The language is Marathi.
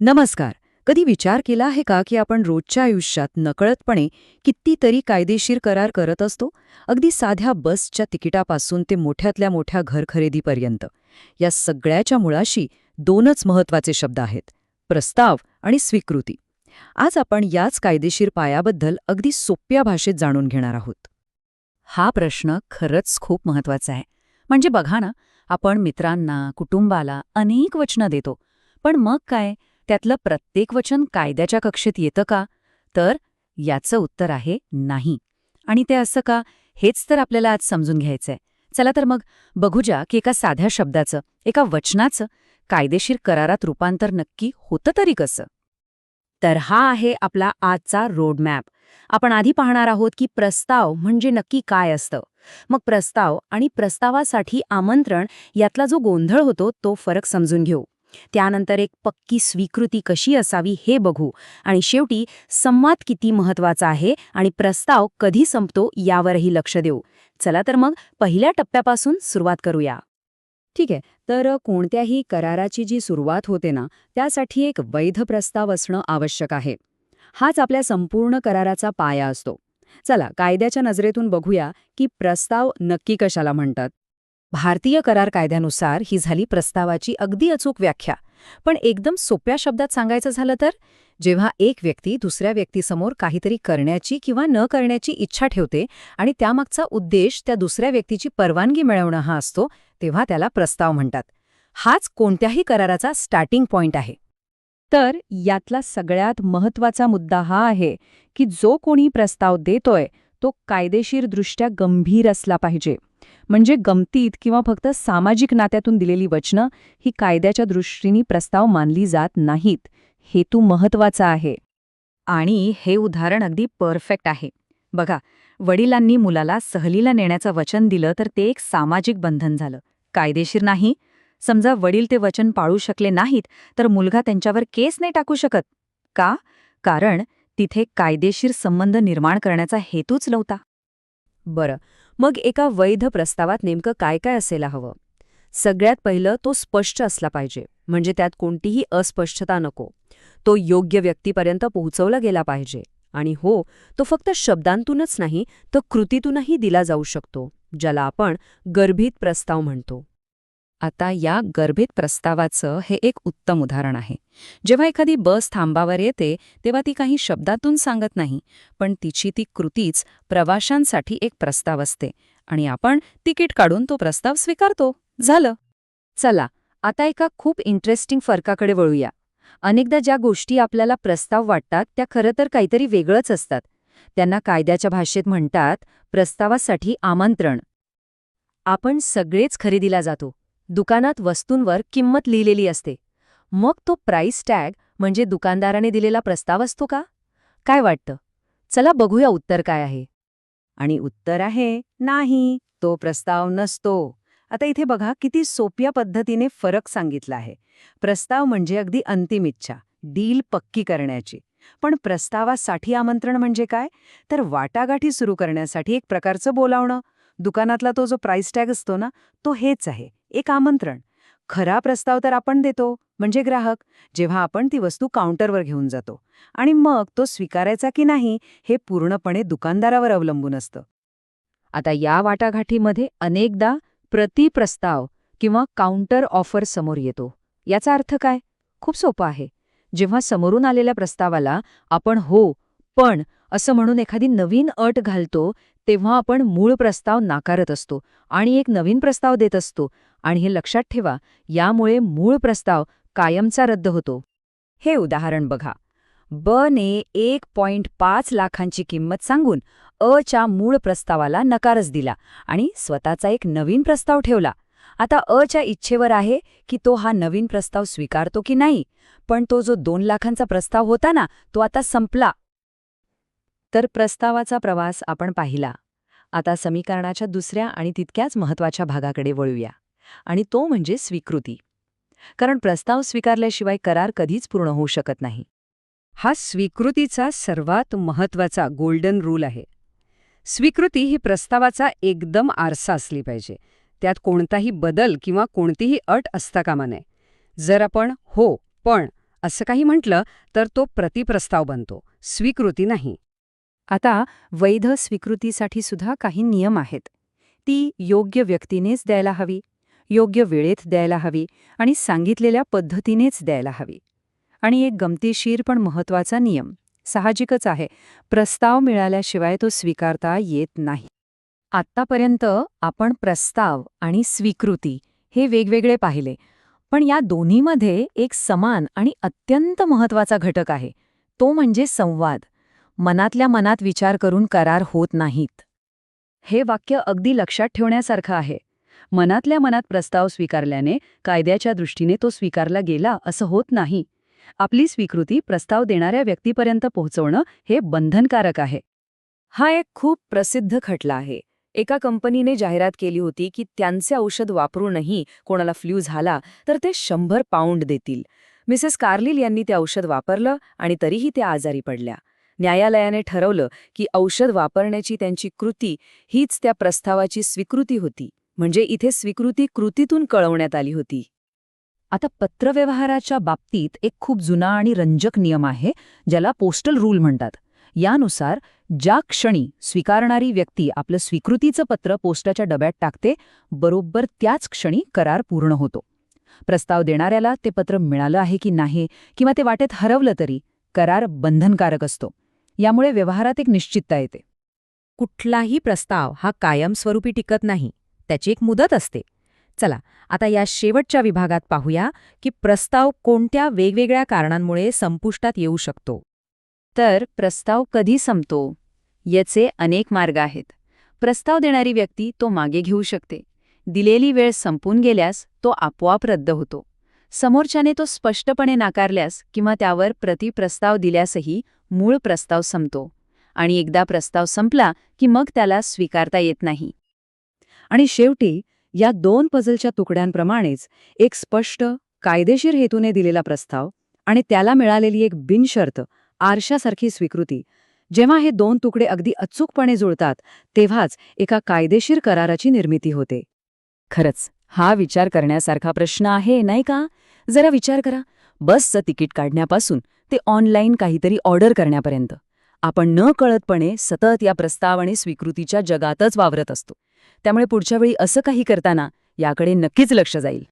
नमस्कार. कधी विचार केला आहे का की आपण रोजच्या आयुष्यात नकळतपणे कितीतरी कायदेशीर करार करत असतो? अगदी साध्या बसच्या तिकिटापासून ते मोठ्यातल्या मोठ्या घरखरेदीपर्यंत या सगळ्याच्या मुळाशी दोनच महत्त्वाचे शब्द आहेत. प्रस्ताव आणि स्वीकृती. आज आपण याच कायदेशीर पायाबद्दल अगदी सोप्या भाषेत जाणून घेणार आहोत. हा प्रश्न खरंच खूप महत्त्वाचा आहे. म्हणजे बघा ना आपण मित्रांना कुटुंबाला अनेक वचनं देतो. पण मग काय? त्यातलं प्रत्येक वचन कायद्याच्या कक्षेत येतं का? तर याचं उत्तर आहे नाही. आणि ते असं का? हेच तर आपल्याला आज समजून घ्यायचंय. चला तर मग बघूजा की एका साध्या शब्दाचं एका वचनाचं कायदेशीर करारात रूपांतर नक्की होतं तरी कसं? तर हा आहे आपला आजचा रोडमॅप आपण आधी पाहणार आहोत की प्रस्ताव म्हणजे नक्की काय असतं. मग प्रस्ताव आणि प्रस्तावासाठी आमंत्रण यातला जो गोंधळ होतो तो फरक समजून घेऊ. त्यानंतर एक पक्की स्वीकृती कशी असावी हे बघू. आणि शेवटी संवाद किती महत्त्वाचा आहे आणि प्रस्ताव कधी संपतो यावरही लक्ष देऊ. चला तर मग पहिल्या टप्प्यापासून सुरुवात करूया. ठीक आहे तर कोणत्याही कराराची जी सुरुवात होते ना त्यासाठी एक वैध प्रस्ताव असणं आवश्यक आहे. हाच आपल्या संपूर्ण कराराचा पाया असतो. चला कायद्याच्या नजरेतून बघूया की प्रस्ताव नक्की कशाला म्हणतात. भारतीय करार कायद्यानुसार ही झाली प्रस्तावाची अगदी अचूक व्याख्या. पण एकदम सोप्या शब्दात सांगायचं झालं तर जेव्हा एक व्यक्ती दुसऱ्या व्यक्तीसमोर काहीतरी करण्याची किंवा न करण्याची इच्छा ठेवते आणि त्यामागचा उद्देश त्या दुसऱ्या व्यक्तीची परवानगी मिळवणं हा असतो तेव्हा त्याला प्रस्ताव म्हणतात. हाच कोणत्याही कराराचा स्टार्टिंग पॉइंट आहे. तर यातला सगळ्यात महत्त्वाचा मुद्दा हा आहे की जो कोणी प्रस्ताव देतोय तो कायदेशीरदृष्ट्या गंभीर असला पाहिजे. म्हणजे गमतीत किंवा फक्त सामाजिक नात्यातून दिलेली वचनं ही कायद्याच्या दृष्टीने प्रस्ताव मानली जात नाहीत. हेतू महत्त्वाचा आहे. आणि हे उदाहरण अगदी परफेक्ट आहे. बघा वडिलांनी मुलाला सहलीला नेण्याचं वचन दिलं तर ते एक सामाजिक बंधन झालं. कायदेशीर नाही. समजा वडील ते वचन पाळू शकले नाहीत तर मुलगा त्यांच्यावर केस नाही टाकू शकत. का? कारण तिथे कायदेशीर संबंध निर्माण करण्याचा हेतूच नव्हता. बरं मग एका वैध प्रस्तावात नेमकं काय काय असायला हवं? सगळ्यात पहिलं तो स्पष्ट असला पाहिजे. म्हणजे त्यात कोणतीही अस्पष्टता नको. तो योग्य व्यक्तीपर्यंत पोहोचवला गेला पाहिजे. आणि हो तो फक्त शब्दांतूनच नाही तर कृतीतूनही दिला जाऊ शकतो ज्याला आपण गर्भित प्रस्ताव म्हणतो. आता या गर्भित प्रस्तावाचं हे एक उत्तम उदाहरण आहे. जेव्हा एखादी बस थांबावर येते तेव्हा ती काही शब्दातून सांगत नाही पण तिची ती कृतीच प्रवाशांसाठी एक प्रस्ताव असते आणि आपण तिकीट काढून तो प्रस्ताव स्वीकारतो. झालं. चला आता एका खूप इंटरेस्टिंग फरकाकडे वळूया. अनेकदा ज्या गोष्टी आपल्याला प्रस्ताव वाटतात त्या खरं तर काहीतरी वेगळंच असतात. त्यांना कायद्याच्या भाषेत म्हणतात प्रस्तावासाठी आमंत्रण. आपण सगळेच खरेदीला जातो. दुकानात वस्तूंवर किंमत लिहिलेली असते. मग तो प्राइस टॅग म्हणजे दुकानदाराने दिलेला प्रस्ताव असतो का? काय वाटतं? चला बघूया उत्तर काय आहे. आणि उत्तर आहे नाही तो प्रस्ताव नसतो. आता इथे बघा किती सोप्या पद्धतीने फरक सांगितला आहे. प्रस्ताव म्हणजे अगदी अंतिम इच्छा डील पक्की करण्याची. पण प्रस्तावासाठी आमंत्रण म्हणजे काय? तर वाटागाठी सुरू करण्यासाठी एक प्रकारचं बोलावणं. दुकानातला तो जो प्राइस टॅग असतो ना तो हेच आहे. एक आमंत्रण. खरा प्रस्ताव तर आपण देतो म्हणजे ग्राहक जेव्हा आपण ती वस्तू काउंटरवर घेऊन जातो. आणि मग तो स्वीकारायचा की नाही हे पूर्णपणे दुकानदारावर अवलंबून असतं. आता या वाटाघाटीमध्ये अनेकदा प्रतिप्रस्ताव किंवा काउंटर ऑफर समोर येतो. याचा अर्थ काय? खूप सोपं आहे. जेव्हा समोरून आलेल्या प्रस्तावाला आपण हो पण असं म्हणून एखादी नवीन अट घालतो तेव्हा आपण मूळ प्रस्ताव नाकारत असतो आणि एक नवीन प्रस्ताव देत असतो. आणि हे लक्षात ठेवा यामुळे मूळ प्रस्ताव कायमचा रद्द होतो. हे उदाहरण बघा. ब ने एक पॉइंट पाच लाखांची किंमत सांगून अच्या मूळ प्रस्तावाला नकारच दिला आणि स्वतःचा एक नवीन प्रस्ताव ठेवला. आता अच्या इच्छेवर आहे की तो हा नवीन प्रस्ताव स्वीकारतो की नाही पण तो जो दोन लाखांचा प्रस्ताव होता ना तो आता संपला. तर प्रस्तावाचा प्रवास आपण पाहिला. आता समीकरणाच्या दुसऱ्या आणि तितक्याच महत्त्वाच्या भागाकडे वळूया. आणि तो म्हणजे स्वीकृती. कारण प्रस्ताव स्वीकारल्याशिवाय करार कधीच पूर्ण होऊ शकत नाही. हा स्वीकृतीचा सर्वात महत्त्वाचा गोल्डन रूल आहे. स्वीकृती ही प्रस्तावाचा एकदम आरसा असली पाहिजे. त्यात कोणताही बदल किंवा कोणतीही अट असता कामा नये. जर आपण हो पण असं काही म्हटलं तर तो प्रतिप्रस्ताव बनतो. स्वीकृती नाही. आता वैध स्वीकृतीसाठी सुद्धा काही नियम आहेत. ती योग्य व्यक्तीनेच द्यायला हवी. योग्य वेळेत द्यायला हवी आणि सांगितलेल्या पद्धतीनेच द्यायला हवी. आणि एक गमतीशीर पण महत्त्वाचा नियम साहजिकच आहे. प्रस्ताव मिळाल्याशिवाय तो स्वीकारता येत नाही. आत्तापर्यंत आपण प्रस्ताव आणि स्वीकृती हे वेगवेगळे पाहिले पण या दोन्हीमध्ये एक समान आणि अत्यंत महत्त्वाचा घटक आहे. तो म्हणजे संवाद. मनातल्या मनात विचार करून करार होत नाहीत. हे वाक्य अगदी लक्षात ठेवण्यासारखं आहे. मनातल्या मनात प्रस्ताव स्वीकारल्याने कायद्याच्या दृष्टीने तो स्वीकारला गेला असं होत नाही. आपली स्वीकृती प्रस्ताव देणाऱ्या व्यक्तीपर्यंत पोहोचवणं हे बंधनकारक आहे. हा एक खूप प्रसिद्ध खटला आहे. एका कंपनीने जाहिरात केली होती की त्यांचे औषध वापरूनही कोणाला फ्ल्यू झाला तर ते शंभर पाऊंड देतील. मिसेस कार्लिल यांनी ते औषध वापरलं आणि तरीही त्या आजारी पडल्या. न्यायालयाने ठरवलं की औषध वापरण्याची त्यांची कृती हीच त्या प्रस्तावाची स्वीकृती होती. म्हणजे इथे स्वीकृती कृतीतून कळवण्यात आली होती. आता पत्रव्यवहाराच्या बाबतीत एक खूप जुना आणि रंजक नियम आहे ज्याला पोस्टल रूल म्हणतात. यानुसार ज्या क्षणी स्वीकारणारी व्यक्ती आपलं स्वीकृतीचं पत्र पोस्टाच्या डब्यात टाकते बरोबर त्याच क्षणी करार पूर्ण होतो. प्रस्ताव देणाऱ्याला ते पत्र मिळालं आहे की नाही किंवा ते वाटेत हरवलं तरी करार बंधनकारक असतो. यामुळे व्यवहारात एक निश्चितता येते. कुठलाही प्रस्ताव हा कायमस्वरूपी टिकत नाही. त्याची एक मुदत असते. चला आता या शेवटच्या विभागात पाहूया की प्रस्ताव कोणत्या वेगवेगळ्या कारणांमुळे संपुष्टात येऊ शकतो. तर प्रस्ताव कधी संपतो? याचे अनेक मार्ग आहेत. प्रस्ताव देणारी व्यक्ती तो मागे घेऊ शकते. दिलेली वेळ संपून गेल्यास तो आपोआप रद्द होतो. समोरच्याने तो स्पष्टपणे नाकारल्यास किंवा त्यावर प्रतिप्रस्ताव दिल्यासही मूळ प्रस्ताव संपतो. आणि एकदा प्रस्ताव संपला की मग त्याला स्वीकारता येत नाही. आणि शेवटी या दोन पझलच्या तुकड्यांप्रमाणेच एक स्पष्ट कायदेशीर हेतूने दिलेला प्रस्ताव आणि त्याला मिळालेली एक बिनशर्त आरशासारखी स्वीकृती. जेव्हा हे दोन तुकडे अगदी अचूकपणे जुळतात तेव्हाच एका कायदेशीर कराराची निर्मिती होते. खरंच हा विचार करण्यासारखा प्रश्न आहे नाही का? जरा विचार करा. बसचं तिकीट काढण्यापासून ते ऑनलाईन काहीतरी ऑर्डर करण्यापर्यंत. आपण न कळतपणे सतत या प्रस्ताव आणि स्वीकृतीच्या जगातच वावरत असतो. त्यामुळे पुढच्या वेळी असं काही करताना याकडे नक्कीच लक्ष जाईल.